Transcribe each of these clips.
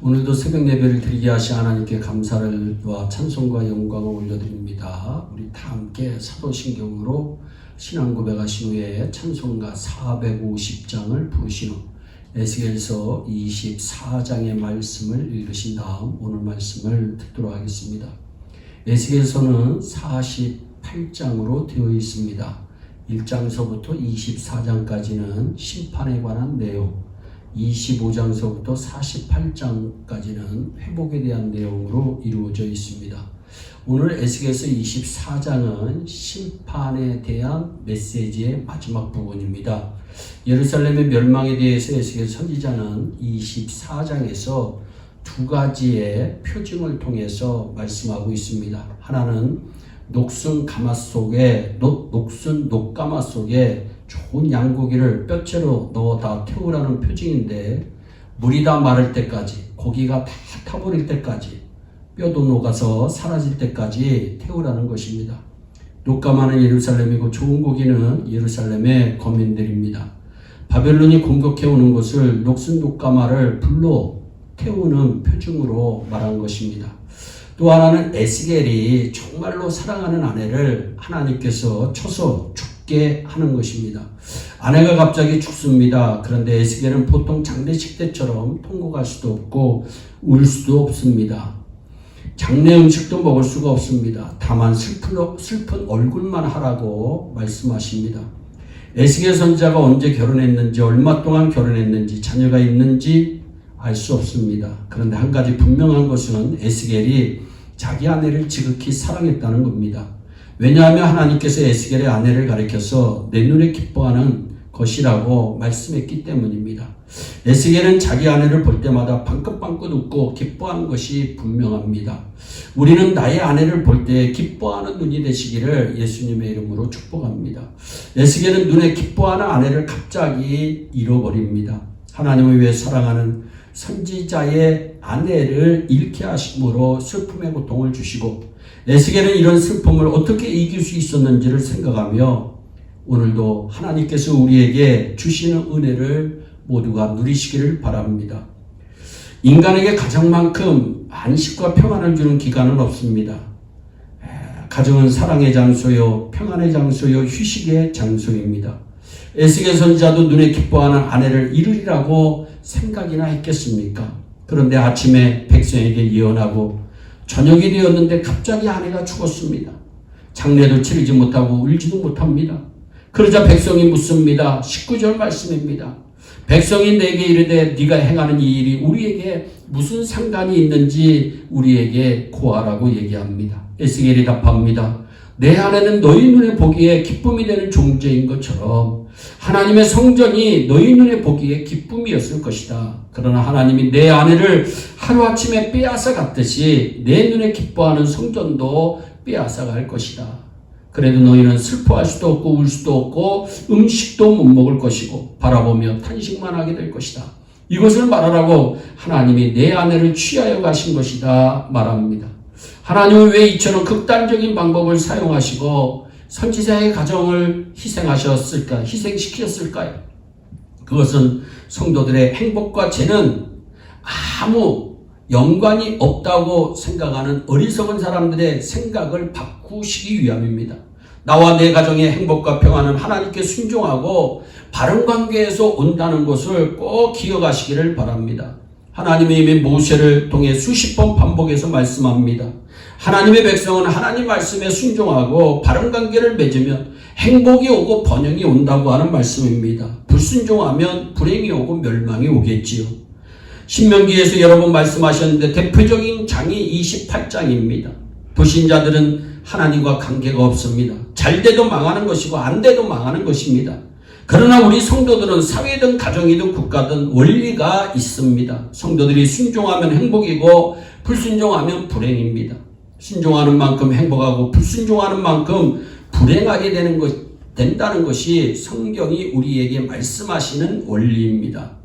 오늘도 새벽 예배를 드리게 하시 하나님께 감사를 와 찬송과 영광을 올려드립니다. 우리 다 함께 사도신경으로 신앙 고백하신 후에 찬송가 450장을 부르신 후 에스겔서 24장의 말씀을 읽으신 다음 오늘 말씀을 듣도록 하겠습니다. 에스겔서는 48장으로 되어 있습니다. 1장서부터 24장까지는 심판에 관한 내용, 25장서부터 48장까지는 회복에 대한 내용으로 이루어져 있습니다. 오늘 에스겔서 24장은 심판에 대한 메시지의 마지막 부분입니다. 예루살렘의 멸망에 대해서 에스겔 선지자는 24장에서 두 가지의 표징을 통해서 말씀하고 있습니다. 하나는 녹슨 가마 속에 녹, 녹슨 녹가마 속에 좋은 양고기를 뼈채로 넣어 다 태우라는 표징인데 물이 다 마를 때까지 고기가 다 타버릴 때까지 뼈도 녹아서 사라질 때까지 태우라는 것입니다. 녹가마는 예루살렘이고 좋은 고기는 예루살렘의 거민들입니다. 바벨론이 공격해 오는 것을 녹슨 녹가마를 불로 태우는 표징으로 말한 것입니다. 또 하나는 에스겔이 정말로 사랑하는 아내를 하나님께서 쳐서 죽게 하는 것입니다. 아내가 갑자기 죽습니다. 그런데 에스겔은 보통 장례식 때처럼 통곡할 수도 없고 울 수도 없습니다. 장례 음식도 먹을 수가 없습니다. 다만 슬픈, 슬픈 얼굴만 하라고 말씀하십니다. 에스겔 선자가 언제 결혼했는지, 얼마 동안 결혼했는지, 자녀가 있는지 알 수 없습니다. 그런데 한 가지 분명한 것은 에스겔이 자기 아내를 지극히 사랑했다는 겁니다. 왜냐하면 하나님께서 에스겔의 아내를 가리켜서 내 눈에 기뻐하는 것이라고 말씀했기 때문입니다. 에스겔은 자기 아내를 볼 때마다 방긋방긋 웃고 기뻐하는 것이 분명합니다. 우리는 나의 아내를 볼 때 기뻐하는 눈이 되시기를 예수님의 이름으로 축복합니다. 에스겔은 눈에 기뻐하는 아내를 갑자기 잃어버립니다. 하나님을 위해 사랑하는 선지자의 아내를 잃게 하심으로 슬픔의 고통을 주시고 에스겔은 이런 슬픔을 어떻게 이길 수 있었는지를 생각하며 오늘도 하나님께서 우리에게 주시는 은혜를 모두가 누리시기를 바랍니다. 인간에게 가정만큼 안식과 평안을 주는 기간은 없습니다. 가정은 사랑의 장소요, 평안의 장소요, 휴식의 장소입니다. 에스겔 선지자도 눈에 기뻐하는 아내를 이루리라고 생각이나 했겠습니까? 그런데 아침에 백성에게 예언하고 저녁이 되었는데 갑자기 아내가 죽었습니다. 장례도 치르지 못하고 울지도 못합니다. 그러자 백성이 묻습니다. 19절 말씀입니다. 백성이 내게 이르되 네가 행하는 이 일이 우리에게 무슨 상관이 있는지 우리에게 고하라고 얘기합니다. 에스겔이 답합니다. 내 아내는 너희 눈에 보기에 기쁨이 되는 존재인 것처럼 하나님의 성전이 너희 눈에 보기에 기쁨이었을 것이다. 그러나 하나님이 내 아내를 하루아침에 빼앗아 갔듯이 내 눈에 기뻐하는 성전도 빼앗아 갈 것이다. 그래도 너희는 슬퍼할 수도 없고 울 수도 없고 음식도 못 먹을 것이고 바라보며 탄식만 하게 될 것이다. 이것을 말하라고 하나님이 내 아내를 취하여 가신 것이다 말합니다. 하나님은 왜 이처럼 극단적인 방법을 사용하시고 선지자의 가정을 희생하셨을까? 희생시켰을까요? 그것은 성도들의 행복과 죄는 아무 연관이 없다고 생각하는 어리석은 사람들의 생각을 바꾸시기 위함입니다. 나와 내 가정의 행복과 평안은 하나님께 순종하고 바른 관계에서 온다는 것을 꼭 기억하시기를 바랍니다. 하나님의 이미 모세를 통해 수십 번 반복해서 말씀합니다. 하나님의 백성은 하나님 말씀에 순종하고 바른 관계를 맺으면 행복이 오고 번영이 온다고 하는 말씀입니다. 불순종하면 불행이 오고 멸망이 오겠지요. 신명기에서 여러 번 말씀하셨는데 대표적인 장이 28장입니다. 불신자들은 하나님과 관계가 없습니다. 잘 돼도 망하는 것이고 안 돼도 망하는 것입니다. 그러나 우리 성도들은 사회든 가정이든 국가든 원리가 있습니다. 성도들이 순종하면 행복이고 불순종하면 불행입니다. 순종하는 만큼 행복하고 불순종하는 만큼 불행하게 되는 것, 된다는 것이 성경이 우리에게 말씀하시는 원리입니다.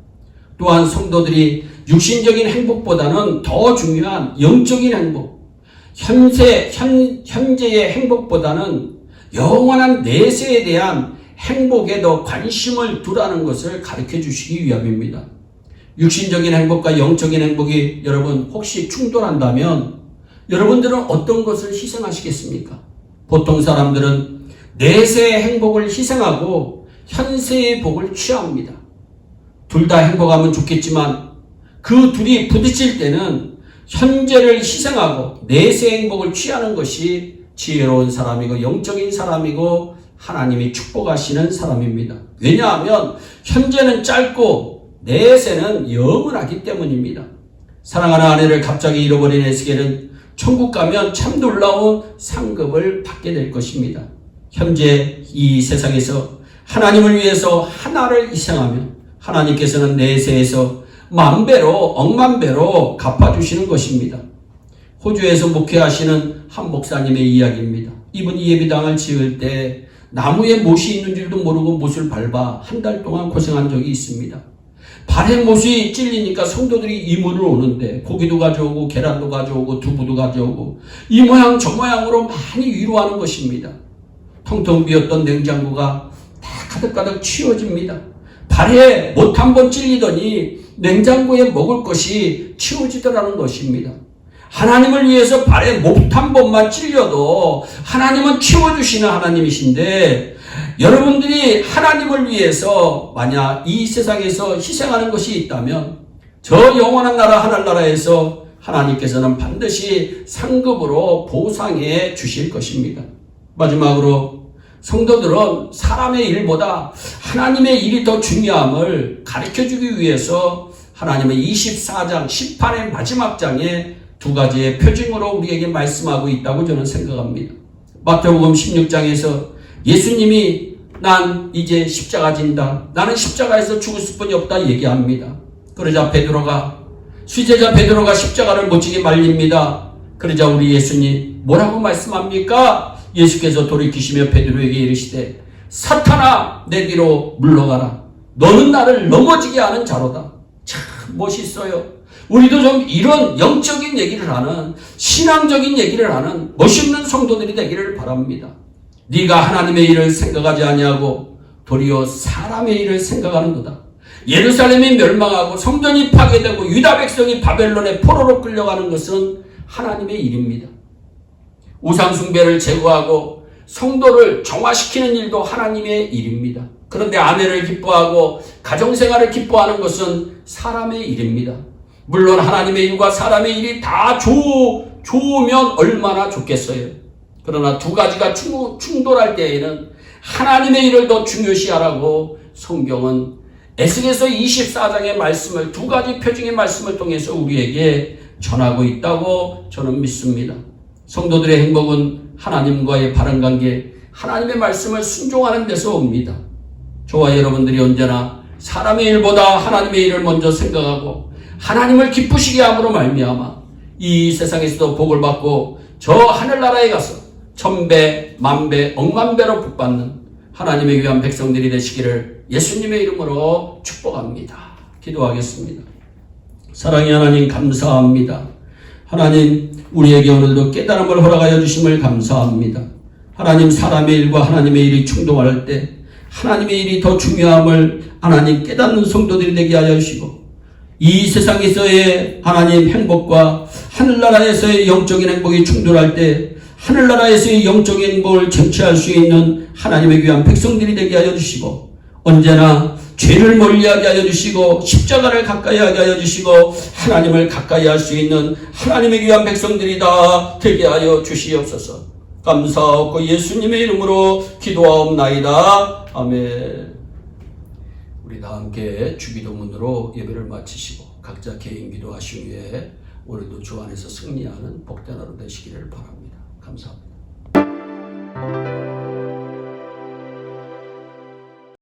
또한 성도들이 육신적인 행복보다는 더 중요한 영적인 행복, 현세, 현, 현재의 행복보다는 영원한 내세에 대한 행복에 더 관심을 두라는 것을 가르쳐 주시기 위함입니다. 육신적인 행복과 영적인 행복이 여러분 혹시 충돌한다면 여러분들은 어떤 것을 희생하시겠습니까? 보통 사람들은 내세의 행복을 희생하고 현세의 복을 취합니다. 둘 다 행복하면 좋겠지만 그 둘이 부딪힐 때는 현재를 희생하고 내세 행복을 취하는 것이 지혜로운 사람이고 영적인 사람이고 하나님이 축복하시는 사람입니다. 왜냐하면 현재는 짧고 내세는 영원하기 때문입니다. 사랑하는 아내를 갑자기 잃어버린 에스겔은 천국 가면 참 놀라운 상급을 받게 될 것입니다. 현재 이 세상에서 하나님을 위해서 하나를 희생하며 하나님께서는 내세에서 만배로 억만배로 갚아주시는 것입니다. 호주에서 목회하시는 한 목사님의 이야기입니다. 이분이 예비당을 지을 때 나무에 못이 있는 줄도 모르고 못을 밟아 한 달 동안 고생한 적이 있습니다. 발에 못이 찔리니까 성도들이 이문을 오는데 고기도 가져오고 계란도 가져오고 두부도 가져오고 이 모양 저 모양으로 많이 위로하는 것입니다. 텅텅 비었던 냉장고가 다 가득가득 치워집니다. 발에 못 한 번 찔리더니 냉장고에 먹을 것이 치워지더라는 것입니다. 하나님을 위해서 발에 못 한 번만 찔려도 하나님은 치워주시는 하나님이신데 여러분들이 하나님을 위해서 만약 이 세상에서 희생하는 것이 있다면 저 영원한 나라 하늘나라에서 하나님께서는 반드시 상급으로 보상해 주실 것입니다. 마지막으로 성도들은 사람의 일보다 하나님의 일이 더 중요함을 가르쳐 주기 위해서 하나님의 24장 10판의 마지막 장에 두 가지의 표징으로 우리에게 말씀하고 있다고 저는 생각합니다. 마태복음 16장에서 예수님이 난 이제 십자가 진다. 나는 십자가에서 죽을 수뿐이 없다 얘기합니다. 그러자 베드로가 수제자 베드로가 십자가를 못 지게 말립니다. 그러자 우리 예수님 뭐라고 말씀합니까? 예수께서 돌이키시며 베드로에게 이르시되 사탄아 내 뒤로 물러가라. 너는 나를 넘어지게 하는 자로다. 참 멋있어요. 우리도 좀 이런 영적인 얘기를 하는 신앙적인 얘기를 하는 멋있는 성도들이 되기를 바랍니다. 네가 하나님의 일을 생각하지 아니하고 도리어 사람의 일을 생각하는도다. 예루살렘이 멸망하고 성전이 파괴되고 유다 백성이 바벨론의 포로로 끌려가는 것은 하나님의 일입니다. 우상 숭배를 제거하고 성도를 정화시키는 일도 하나님의 일입니다. 그런데 아내를 기뻐하고 가정생활을 기뻐하는 것은 사람의 일입니다. 물론 하나님의 일과 사람의 일이 다 좋, 좋으면 얼마나 좋겠어요. 그러나 두 가지가 충, 충돌할 때에는 하나님의 일을 더 중요시하라고 성경은 에스겔서 24장의 말씀을 두 가지 표징의 말씀을 통해서 우리에게 전하고 있다고 저는 믿습니다. 성도들의 행복은 하나님과의 바른 관계, 하나님의 말씀을 순종하는 데서 옵니다. 저와 여러분들이 언제나 사람의 일보다 하나님의 일을 먼저 생각하고 하나님을 기쁘시게 함으로 말미암아 이 세상에서도 복을 받고 저 하늘나라에 가서 천배, 만배, 억만배로 복받는 하나님의 귀한 백성들이 되시기를 예수님의 이름으로 축복합니다. 기도하겠습니다. 사랑의 하나님 감사합니다. 하나님 우리에게 오늘도 깨달음을 허락하여 주심을 감사합니다. 하나님 사람의 일과 하나님의 일이 충돌할 때 하나님의 일이 더 중요함을 하나님 깨닫는 성도들이 되게 하여 주시고 이 세상에서의 하나님 행복과 하늘나라에서의 영적인 행복이 충돌할 때 하늘나라에서의 영적인 행복을 쟁취할 수 있는 하나님의 귀한 백성들이 되게 하여 주시고 언제나 죄를 멀리하게 하여 주시고 십자가를 가까이 하게 하여 주시고 하나님을 가까이 할 수 있는 하나님의 귀한 백성들이 다 되게 하여 주시옵소서. 감사하고 예수님의 이름으로 기도하옵나이다. 아멘. 우리 다 함께 주기도문으로 예배를 마치시고 각자 개인 기도하신 후에 오늘도 주 안에서 승리하는 복된 하루 되시기를 바랍니다. 감사합니다.